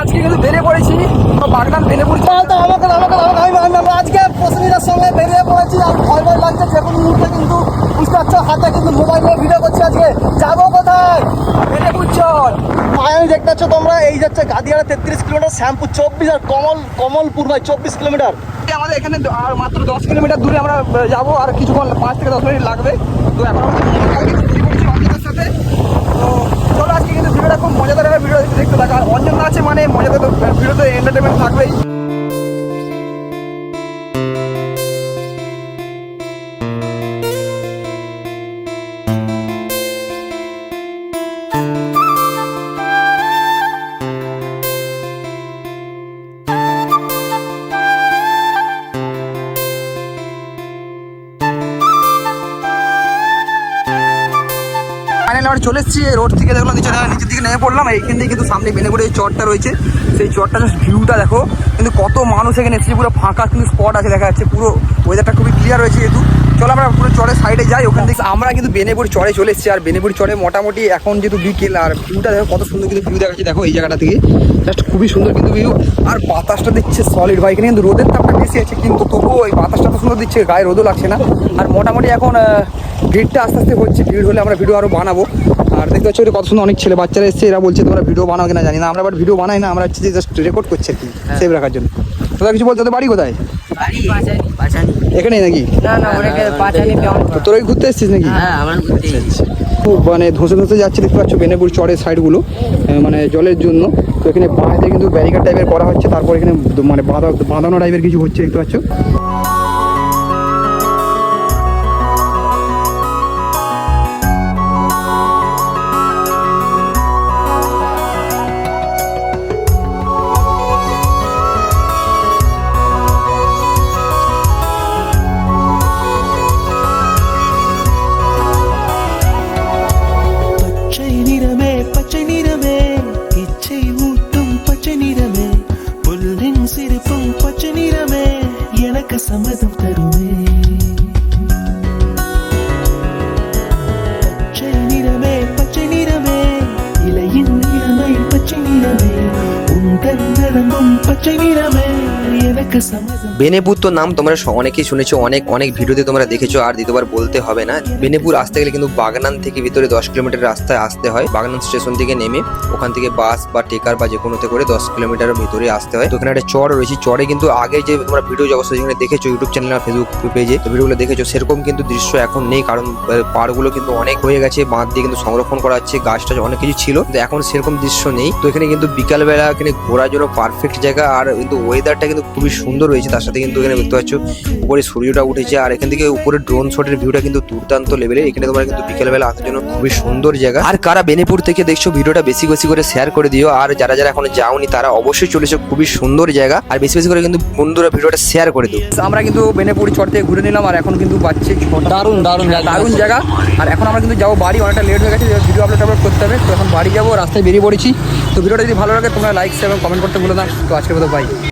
আজকে কিন্তু বেরিয়ে পড়েছি বাগনান বেরিয়ে পড়েছি। আমাকে আমাকে আমি আজকে প্রসেনিটার সঙ্গে বেরিয়ে পড়েছি আর ভয় ভয় মুহূর্তে কিন্তু বুঝতে পারছ কিন্তু মোবাইল ভিডিও করছি আজকে। যাব কোথায়? বেরিয়ে পুচ্ছল ভাই আমি তোমরা এই যাচ্ছে গাদিয়ারা তেত্রিশ কিলোমিটার শ্যামপুর চব্বিশ আর কমল কমলপুর ভাই চব্বিশ কিলোমিটার। আমাদের এখানে আর মাত্র দশ কিলোমিটার দূরে আমরা যাব আর কিছুক্ষণ পাঁচ থেকে দশ মিনিট লাগবে। তো এখন খুব মজাদার একটা ভিডিও দেখতে থাকা। আর অঞ্জন আছে মানে মজাদার ভিডিওতে এন্টারটেনমেন্ট থাকবেই। আমরা চলে এসেছি রোড থেকে দেখলাম নিচে নিচের দিকে নেমে পড়লাম। এইখান থেকে কিন্তু সামনে বেনেগুড়ি এই চরটা রয়েছে। সেই চরটা জাস্ট ভিউটা দেখো। কিন্তু কত মানুষ এখানে এসেছে, পুরো ফাঁকা কিন্তু স্পট আছে, দেখা যাচ্ছে। পুরো ওয়েদারটা খুবই ক্লিয়ার রয়েছে যেহেতু। চলো আমরা পুরো চরের সাইডে যাই, ওখান থেকে আমরা কিন্তু বেনেপুর চরে চলে এসেছি। আর বেনেপুর চরে মোটামুটি এখন যেহেতু বিকেল, আর ভিউটা দেখো, কত সুন্দর কিন্তু ভিউ দেখাচ্ছে। দেখো এই জায়গাটা থেকে। জাস্ট খুবই সুন্দর কিন্তু ভিউ আর বাতাসটা দিচ্ছে সলিড ভাই, এখানে কিন্তু রোদের তাপটা বেশি আছে, কিন্তু তবুও ওই বাতাসটা তো সুন্দর দিচ্ছে, গায়ে রোদও লাগছে না। আর মোটামুটি এখন ভিড়টা আস্তে আস্তে হচ্ছে ভিড় হলে আমরা ভিডিও আরও বানাবো। আর দেখতে পাচ্ছ এটা কত সুন্দর অনেক ছেলে বাচ্চারা এসছে এরা বলছে তোমরা ভিডিও বানাও কিনা জানি না। আমরা বাট ভিডিও বানাই না আমরা হচ্ছে জাস্ট রেকর্ড করছি আর কি সেভ রাখার জন্য। তোরা কিছু বলতে বাড়ি কোথায়? এখানেই নাকি? না না ওটাকে পাঁচানি কেমন তো তোরা ঘুরতে এসছিস নাকি? হ্যাঁ আমার ঘুরতে খুব মানে ধসে ধসে যাচ্ছে দেখতে পাচ্ছ বেনেপুর চরের সাইডগুলো মানে জলের জন্য। তো এখানে বাঁধে কিন্তু ব্যারিকেড টাইপের করা হচ্ছে তারপর এখানে মানে বাঁধা বাঁধানো টাইপের কিছু হচ্ছে দেখতে পাচ্ছ। புல்லின் சிரிப்பும் பச்சை நிறமே எனக்கு சம்மதம் தருமே. বেনেপুর তো নাম তোমরা অনেকেই শুনেছো, অনেক অনেক ভিডিওতে তোমরা দেখেছ, আর দ্বিতীয়বার বলতে হবে না। বেনেপুর আসতে গেলে কিন্তু বাগনান থেকে ভিতরে দশ কিলোমিটার রাস্তায় আসতে হয়। বাগনান স্টেশন থেকে নেমে ওখান থেকে বাস বা টেকার বা যে কোনোতে করে দশ কিলোমিটারের ভিতরে আসতে হয়। তো ওখানে একটা চর রয়েছে। চরে কিন্তু আগে যে তোমরা ভিডিও অবস্থা যেখানে দেখেছ ইউটিউব চ্যানেল আর ফেসবুক পেজে ভিডিওগুলো দেখেছ, সেরকম কিন্তু দৃশ্য এখন নেই, কারণ পাড়গুলো কিন্তু অনেক হয়ে গেছে, বাঁধ দিয়ে কিন্তু সংরক্ষণ করা হচ্ছে, গাছ টাছ অনেক কিছু ছিল, কিন্তু এখন সেরকম দৃশ্য নেই। তো এখানে কিন্তু বিকালবেলা এখানে ঘোরার জন্য পারফেক্ট জায়গা আর কিন্তু ওয়েদারটা কিন্তু খুবই সুন্দর রয়েছে। তার সাথে কিন্তু এখানে দেখতে পাচ্ছ উপরে সূর্যটা উঠেছে আর এখান থেকে উপরে ড্রোন শটের ভিউটা কিন্তু দুর্দান্ত লেভেলের এখানে তোমরা কিন্তু বিকেলবেলা আসার জন্য খুবই সুন্দর জায়গা। আর কারা বেনিপুর থেকে দেখছ ভিডিওটা বেশি বেশি করে শেয়ার করে দিও। আর যারা যারা এখনও যাওনি তারা অবশ্যই চলেছো খুবই সুন্দর জায়গা। আর বেশি বেশি করে কিন্তু বন্ধুরা ভিডিওটা শেয়ার করে দিও। আমরা কিন্তু বেনেপুর চর থেকে ঘুরে নিলাম আর এখন কিন্তু বাচ্চে দারুণ দারুণ দারুণ জায়গা। আর এখন আমরা কিন্তু যাব বাড়ি অনেকটা লেট হয়ে গেছে ভিডিও আপলোড আপলোড করতে হবে। তো এখন বাড়ি যাব রাস্তায় বেরিয়ে পড়েছি। তো ভিডিওটা যদি ভালো লাগে তোমরা লাইক শেয়ার এবং কমেন্ট করতে ভুলো না। তো আজকের মতো বাই